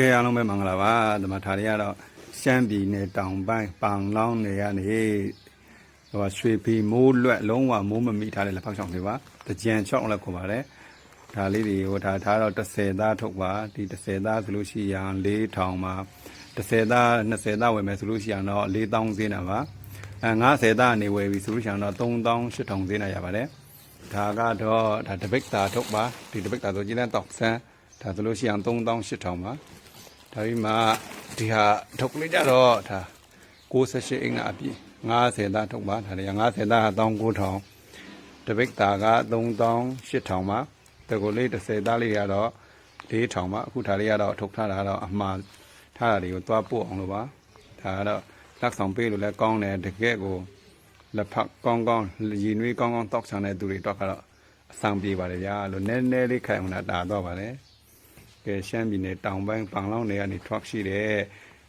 ကဲအားလုံးပဲမင်္ဂလာပါဒီမှာဒါတွေကတော့ရှမ်းပြည်နယ်တောင်ပိုင်းပန်လောင်းနယ်ကနေဟိုရွှေဖီမိုးလွတ်လုံးဝမိုးမမိထားတဲ့လက်ဖောက်ချောင်းတွေပါတကြံချောင်းလည်းခေါ်ပါတယ်ဒါလေးတွေဟိုဒါထားတော့30သားထုတ်ပါဒီ30သားဆိုလို့ရှိရင်4000မှာ30သား20သားဝယ်မယ်ဆိုလို့ရှိရင်တော့4000ဈေးနာပါအဲ90သားအနေဝယ်ပြီဆိုလို့ရှိရင်တော့3800ဈေးနာရပါတယ်ဒါကတော့ဒါတပိတ်တာထုတ်ပါဒီတပိတ်တာဆိုကြည်လန်းတောက်ဆန်းဒါဆိုလို့ရှိရင်3800ပါ ဒါပြီးမှဒီဟာထုတ်လိုက်ကြတော့ဒါ68အင်္ဂါအပြည့်90သားထုတ်ပါဒါလည်း90သား19000တပိတ်တာက3800ပါတကူလေး30သားလေးကတော့4000ပါအခုဒါလေးကတော့ထုတ်ထားတာတော့အမှားထားတာတွေကိုသွားပို့အောင်လို့ပါဒါကတော့လက်ဆောင်ပေးလို့လည်းကောင်းတယ်တကယ်ကိုလက်ဖက်ကောင်းကောင်းရည်နွေးကောင်းကောင်းတောက်ချန်တဲ့သူတွေတော့ကတော့အဆောင်ပြေပါတယ်ဗျာလို့နည်းနည်းလေးခိုင်အောင်တာတော့ပါတယ် ကဲရှမ်းပြည်နယ်တောင်ပိုင်းပန်လောင်းတွေကနေ truck ရှိတယ်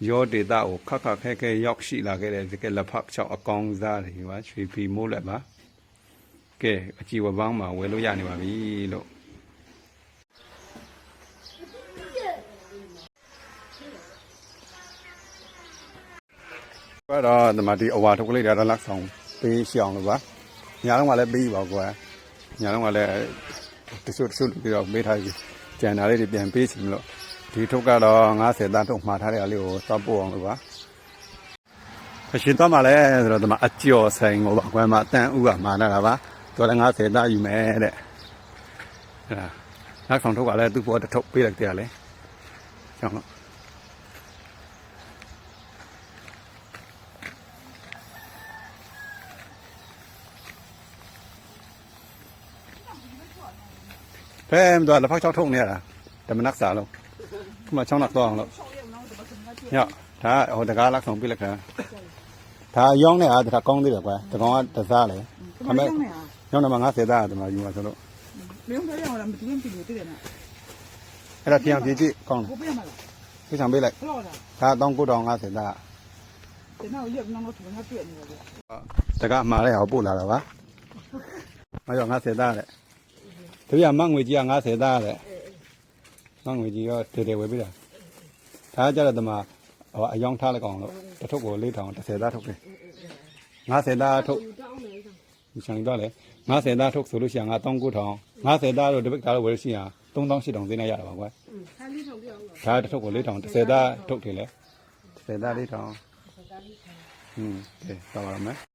ရောဒေတာကိုခက်ခက်ခဲခဲရောက်ရှိလာခဲ့တဲ့ဒီကဲလက်ဖက်ချောက်အကောင်စားတွေပါရွှေဖီမိုးလက်ပါကဲအကြည့်ဝပန်းမှာဝယ်လို့ရနေပါပြီလို့ကတော့ဒီမှာဒီအဝါထုတ်ကလေးတွေတော့လက်ဆောင်ပေးရှောင်းလို့ပါညာလုံးကလည်းပေးပါကွာညာလုံးကလည်းတချို့တချို့လူတွေတော့ပေးထားပြီ ကျန်တာလေးတွေပြန်ပေးချင်လို့ဒီထုတ်ကတော့90သားထုတ်မှာထားတဲ့အလေးကိုစောပ်ပို့အောင်လို့ပါအရှင်တော့မှလည်းဆိုတော့ဒီမှာအကျော်ဆိုင်ကိုပါကွာမှာတန်ဥကမာနာတာပါတော်လည်း90သားယူမယ်တဲ့အဲ့ဒါလက်ဆောင်ထုတ်ကလည်းသူ့ဘောတစ်ထုတ်ပေးလိုက်တယ်လေကျောင်းတော့ ဖဲမတော်လက်ဖောက်ချောက်ထုတ်နေရတာဓမ္မနက်စာလုံးခုမှချောင်းနက်တော့အောင်လို့ညဒါဟိုတကားလက်ဆောင်ပြလိုက်ခါဒါရောင်းနေတာဒါကောင်းသေးတယ်ကွာတကောင်ကတစားလေဒါပေမဲ့ရောင်းနေမှာ90သားတယ်မှာယူမှာဆိုလို့မင်းတို့ရောင်းတာမတူဘူးတူတယ်နော်အဲ့ဒါပြန်ပြေးကြည့်ကောင်းတယ်ကိုပြရမလားပြေးဆောင်ပေးလိုက်ဒါ1950သားကျွန်တော်ရက်နောက်တော့သူကပြည့်နေတယ်တကမှားတဲ့ဟာပို့လာတာပါမရော90သားတဲ့ တပြမငွေကြီးက90သားတဲ့မငွေကြီးရောတည်တယ်ဝယ်ပေးတာဒါကြတော့ဒီမှာဟိုအယောင်ထားလိုက်အောင်လို့တထုပ်ကို4000 30သားထုတ်တယ်90သားထုတ်ဒီချန်တော့လေ90သားထုတ်ဆိုလို့ရှိရင်19000 90သားတော့ဒီဘက်သားတော့ဝယ်လို့ရှိရင်3800ဈေးနဲ့ရတာပါကွာဒါတထုပ်ကို4000 30သားထုတ်တယ်လေ30သား4000อืมโอเคต่อมาแล้วมั้ย